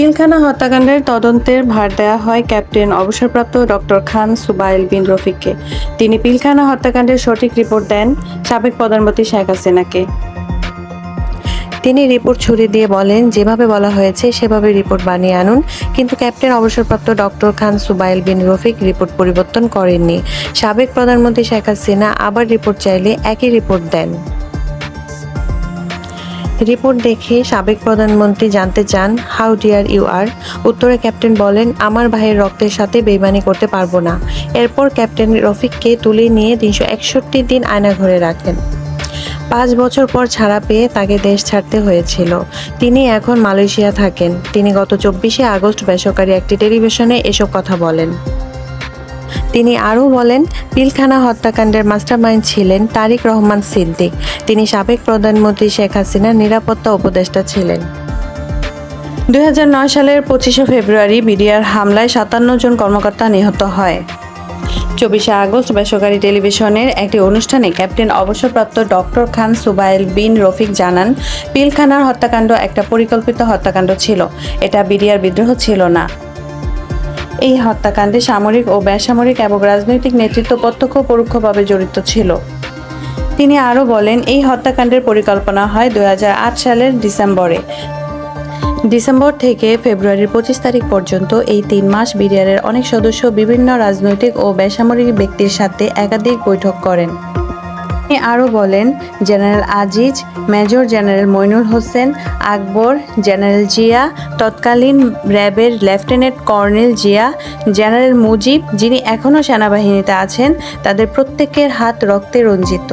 পিলখানা হত্যাকাণ্ডের তদন্তের ভার দেওয়া হয় ক্যাপ্টেন অবসরপ্রাপ্ত ডক্টর খান সুবাইল বিন রফিককে। তিনি পিলখানা হত্যাকাণ্ডের সঠিক রিপোর্ট দেন সাবেক প্রধানমন্ত্রী শেখ হাসিনাকে। তিনি রিপোর্ট ছুড়ে দিয়ে বলেন, যেভাবে বলা হয়েছে, সেভাবে রিপোর্ট বানিয়ে আনুন। কিন্তু ক্যাপ্টেন অবসরপ্রাপ্ত ডক্টর খান সুবাইল বিন রফিক রিপোর্ট পরিবর্তন করেননি। সাবেক প্রধানমন্ত্রী শেখ হাসিনা আবার রিপোর্ট চাইলে একই রিপোর্ট দেন। রিপোর্ট দেখে সাবেক প্রধানমন্ত্রী জানতে চান, হাউ ডিয়ার ইউ আর? উত্তরে ক্যাপ্টেন বলেন, আমার ভাইয়ের রক্তের সাথে বেইমানি করতে পারব না। এরপর ক্যাপ্টেন রফিককে তুলে নিয়ে তিনশো একষট্টি দিন আয়নাঘরে রাখেন। পাঁচ বছর পর ছাড়া পেয়ে তাকে দেশ ছাড়তে হয়েছিল। তিনি এখন মালয়েশিয়া থাকেন। তিনি গত চব্বিশে আগস্ট বেসরকারি একটি টেলিভিশনে এসব কথা বলেন। তিনি আরও বলেন, পিলখানা হত্যাকাণ্ডের মাস্টারমাইন্ড ছিলেন তারিক রহমান সিদ্দিক। তিনি সাবেক প্রধানমন্ত্রী শেখ হাসিনার নিরাপত্তা উপদেষ্টা ছিলেন। দু হাজার নয় সালের পঁচিশে ফেব্রুয়ারি বিডিআর হামলায় সাতান্ন জন কর্মকর্তা নিহত হয়। চব্বিশে আগস্ট বেসরকারি টেলিভিশনের একটি অনুষ্ঠানে ক্যাপ্টেন অবসরপ্রাপ্ত ডক্টর খান সুবাইল বিন রফিক জানান, পিলখানার হত্যাকাণ্ড একটা পরিকল্পিত হত্যাকাণ্ড ছিল। এটা বিডিআর বিদ্রোহ ছিল না। এই হত্যাকাণ্ডে সামরিক ও বেসামরিক এবং রাজনৈতিক নেতৃত্ব প্রত্যক্ষ পরোক্ষভাবে জড়িত ছিল। তিনি আরও বলেন, এই হত্যাকাণ্ডের পরিকল্পনা হয় দু হাজার আট সালের ডিসেম্বরে। ডিসেম্বর থেকে ফেব্রুয়ারির পঁচিশ তারিখ পর্যন্ত এই তিন মাস বিডিআরের অনেক সদস্য বিভিন্ন রাজনৈতিক ও বেসামরিক ব্যক্তির সাথে একাধিক বৈঠক করেন। তিনি আরও বলেন, general Aziz, major general Moinul Hossain, Akbar, general Zia, তৎকালীন র্যাবের lieutenant colonel Zia, general Mujib যিনি এখনও সেনাবাহিনীতে আছেন, তাদের প্রত্যেকের হাত রক্তে রঞ্জিত।